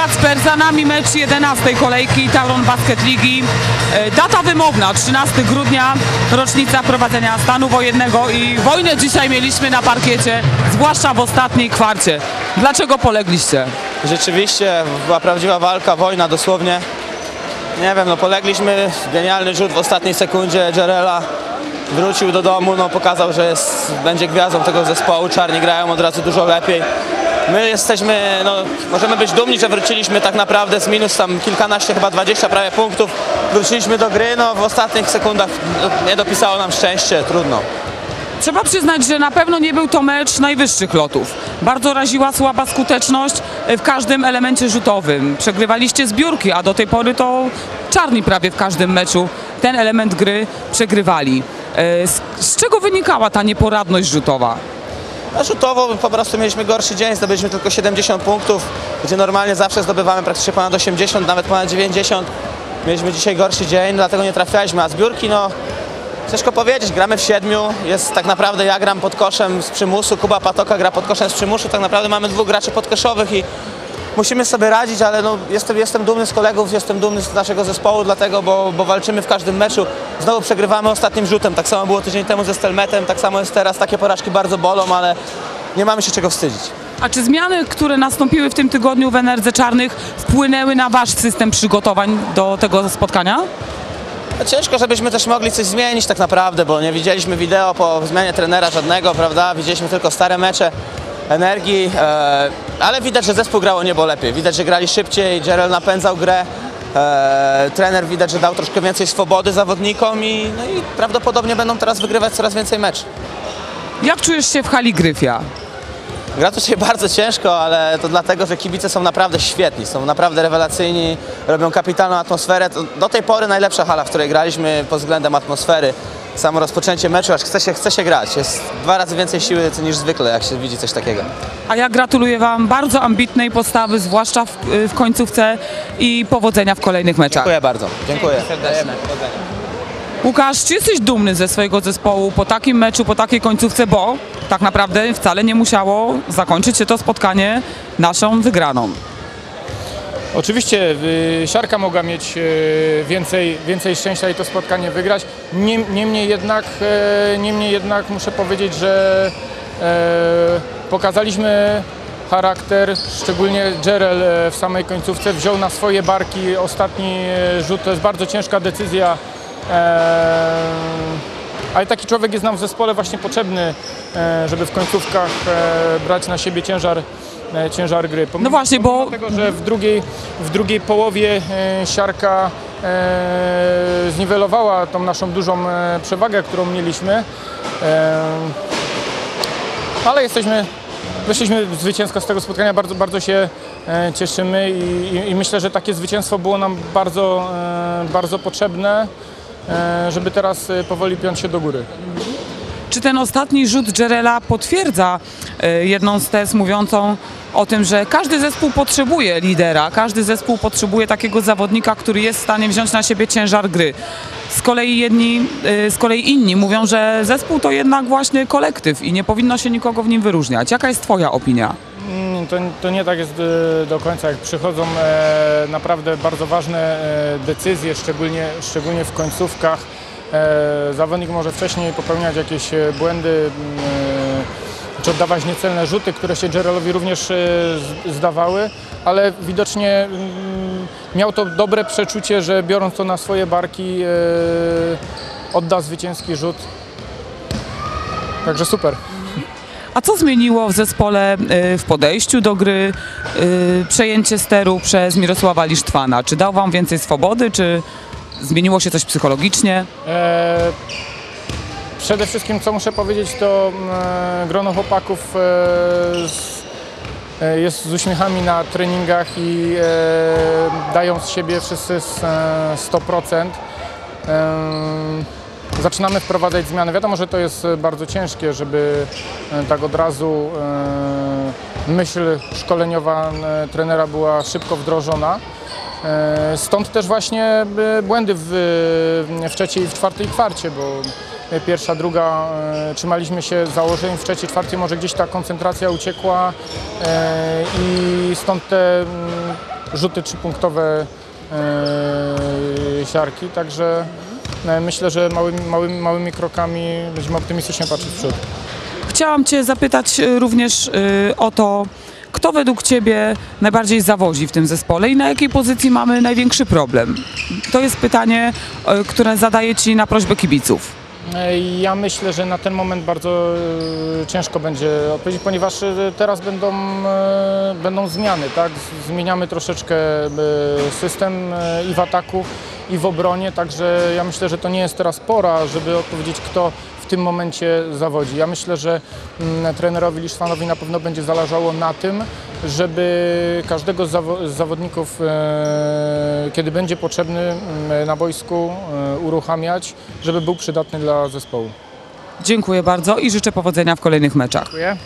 Kacper, za nami mecz 11 kolejki Tauron Basket Ligi. E, Data wymowna, 13 grudnia, rocznica wprowadzenia stanu wojennego i wojnę dzisiaj mieliśmy na parkiecie, zwłaszcza w ostatniej kwarcie. Dlaczego polegliście? Rzeczywiście była prawdziwa walka, wojna dosłownie. Nie wiem, no polegliśmy, genialny rzut w ostatniej sekundzie Jarela wrócił do domu, no pokazał, że jest, będzie gwiazdą tego zespołu, czarni grają od razu dużo lepiej. My jesteśmy, no możemy być dumni, że wróciliśmy tak naprawdę z minus tam kilkanaście, chyba 20 prawie punktów. Wróciliśmy do gry, no w ostatnich sekundach no, nie dopisało nam szczęście, trudno. Trzeba przyznać, że na pewno nie był to mecz najwyższych lotów. Bardzo raziła słaba skuteczność e, w każdym elemencie rzutowym. Przegrywaliście zbiórki, a do tej pory to czarni prawie w każdym meczu ten element gry przegrywali. E, Z, z czego wynikała ta nieporadność rzutowa? A rzutowo po prostu mieliśmy gorszy dzień, zdobyliśmy tylko 70 punktów, gdzie normalnie zawsze zdobywamy praktycznie ponad 80, nawet ponad 90. Mieliśmy dzisiaj gorszy dzień, dlatego nie trafialiśmy, a zbiórki no ciężko powiedzieć, gramy w siedmiu, jest tak naprawdę ja gram pod koszem z przymusu, Kuba Patoka gra pod koszem z przymusu, tak naprawdę mamy dwóch graczy podkoszowych i musimy sobie radzić, ale no, jestem, jestem dumny z kolegów, jestem dumny z naszego zespołu, dlatego, bo, bo walczymy w każdym meczu. Znowu przegrywamy ostatnim rzutem, tak samo było tydzień temu ze Stelmetem, tak samo jest teraz, takie porażki bardzo bolą, ale nie mamy się czego wstydzić. A czy zmiany, które nastąpiły w tym tygodniu w Enerdze Czarnych wpłynęły na wasz system przygotowań do tego spotkania? No ciężko, żebyśmy też mogli coś zmienić tak naprawdę, bo nie widzieliśmy wideo po zmianie trenera żadnego, prawda? Widzieliśmy tylko stare mecze energii, e, ale widać, że zespół grał o niebo lepiej. Widać, że grali szybciej, Gerald napędzał grę, e, trener widać, że dał troszkę więcej swobody zawodnikom i, no i prawdopodobnie będą teraz wygrywać coraz więcej meczów. Jak czujesz się w hali Gryfia? Gra to się bardzo ciężko, ale to dlatego, że kibice są naprawdę świetni, są naprawdę rewelacyjni, robią kapitalną atmosferę. Do tej pory najlepsza hala, w której graliśmy pod względem atmosfery. Samo rozpoczęcie meczu, aż chce się, chce się grać. Jest dwa razy więcej siły niż zwykle, jak się widzi coś takiego. A ja gratuluję wam bardzo ambitnej postawy, zwłaszcza w, w końcówce i powodzenia w kolejnych meczach. Dziękuję bardzo. Dziękuję. serdecznie. Łukasz, czy jesteś dumny ze swojego zespołu po takim meczu, po takiej końcówce, bo tak naprawdę wcale nie musiało zakończyć się to spotkanie naszą wygraną. Oczywiście y, Siarka mogła mieć y, więcej, więcej szczęścia i to spotkanie wygrać. Niem- Niemniej jednak, y, niemniej jednak muszę powiedzieć, że pokazaliśmy charakter, szczególnie Jerel w samej końcówce wziął na swoje barki ostatni rzut. To jest bardzo ciężka decyzja. Ale taki człowiek jest nam w zespole właśnie potrzebny, żeby w końcówkach brać na siebie ciężar, ciężar gry. Pomimo- No właśnie, bo- pomimo tego, że w drugiej, w drugiej połowie e, siarka e, zniwelowała tą naszą dużą e, przewagę, którą mieliśmy. E, ale jesteśmy, wyszliśmy zwycięsko z tego spotkania, bardzo, bardzo się e, cieszymy i, i, i myślę, że takie zwycięstwo było nam bardzo, e, bardzo potrzebne, e, żeby teraz e, powoli piąć się do góry. Czy ten ostatni rzut Jerela potwierdza e, jedną z tez mówiącą o tym, że każdy zespół potrzebuje lidera, każdy zespół potrzebuje takiego zawodnika, który jest w stanie wziąć na siebie ciężar gry. Z kolei jedni, e, z kolei inni mówią, że zespół to jednak właśnie kolektyw i nie powinno się nikogo w nim wyróżniać. Jaka jest twoja opinia? Mm, To, to nie tak jest e, do końca. Jak przychodzą naprawdę bardzo ważne decyzje, szczególnie, szczególnie w końcówkach, zawodnik może wcześniej popełniać jakieś e, błędy, e, czy oddawać niecelne rzuty, które się Jerelowi również e, zdawały, ale widocznie mm, miał to dobre przeczucie, że biorąc to na swoje barki, e, odda zwycięski rzut. Także super. A co zmieniło w zespole w podejściu do gry, przejęcie steru przez Mirosława Lisztwana? Czy dał wam więcej swobody, czy zmieniło się coś psychologicznie? E, przede wszystkim, co muszę powiedzieć, to e, grono chłopaków e, z, e, jest z uśmiechami na treningach i e, dają z siebie wszyscy z, e, 100%. E, zaczynamy wprowadzać zmiany. Wiadomo, że to jest bardzo ciężkie, żeby e, tak od razu e, myśl szkoleniowa e, trenera była szybko wdrożona. E, Stąd też właśnie e, błędy w, w trzeciej i w czwartej kwarcie, bo e, pierwsza, druga, e, trzymaliśmy się założeń, w trzeciej, czwartej może gdzieś ta koncentracja uciekła e, i stąd te mm, rzuty trzypunktowe e, siarki, także e, myślę, że małymi, małymi, małymi krokami będziemy optymistycznie patrzeć w przód. Chciałam Cię zapytać również o to, kto według Ciebie najbardziej zawozi w tym zespole i na jakiej pozycji mamy największy problem? To jest pytanie, y, które zadaję Ci na prośbę kibiców. E, Ja myślę, że na ten moment bardzo e, ciężko będzie odpowiedzieć, ponieważ e, teraz będą, e, będą zmiany, tak? Zmieniamy troszeczkę e, system e, i w ataku, i w obronie, także ja myślę, że to nie jest teraz pora, żeby odpowiedzieć, kto tym momencie zawodzi. Ja myślę, że mm, trenerowi Liszwanowi na pewno będzie zależało na tym, żeby każdego z zawodników, e, kiedy będzie potrzebny mm, na boisku, e, uruchamiać, żeby był przydatny dla zespołu. Dziękuję bardzo i życzę powodzenia w kolejnych meczach. Dziękuję.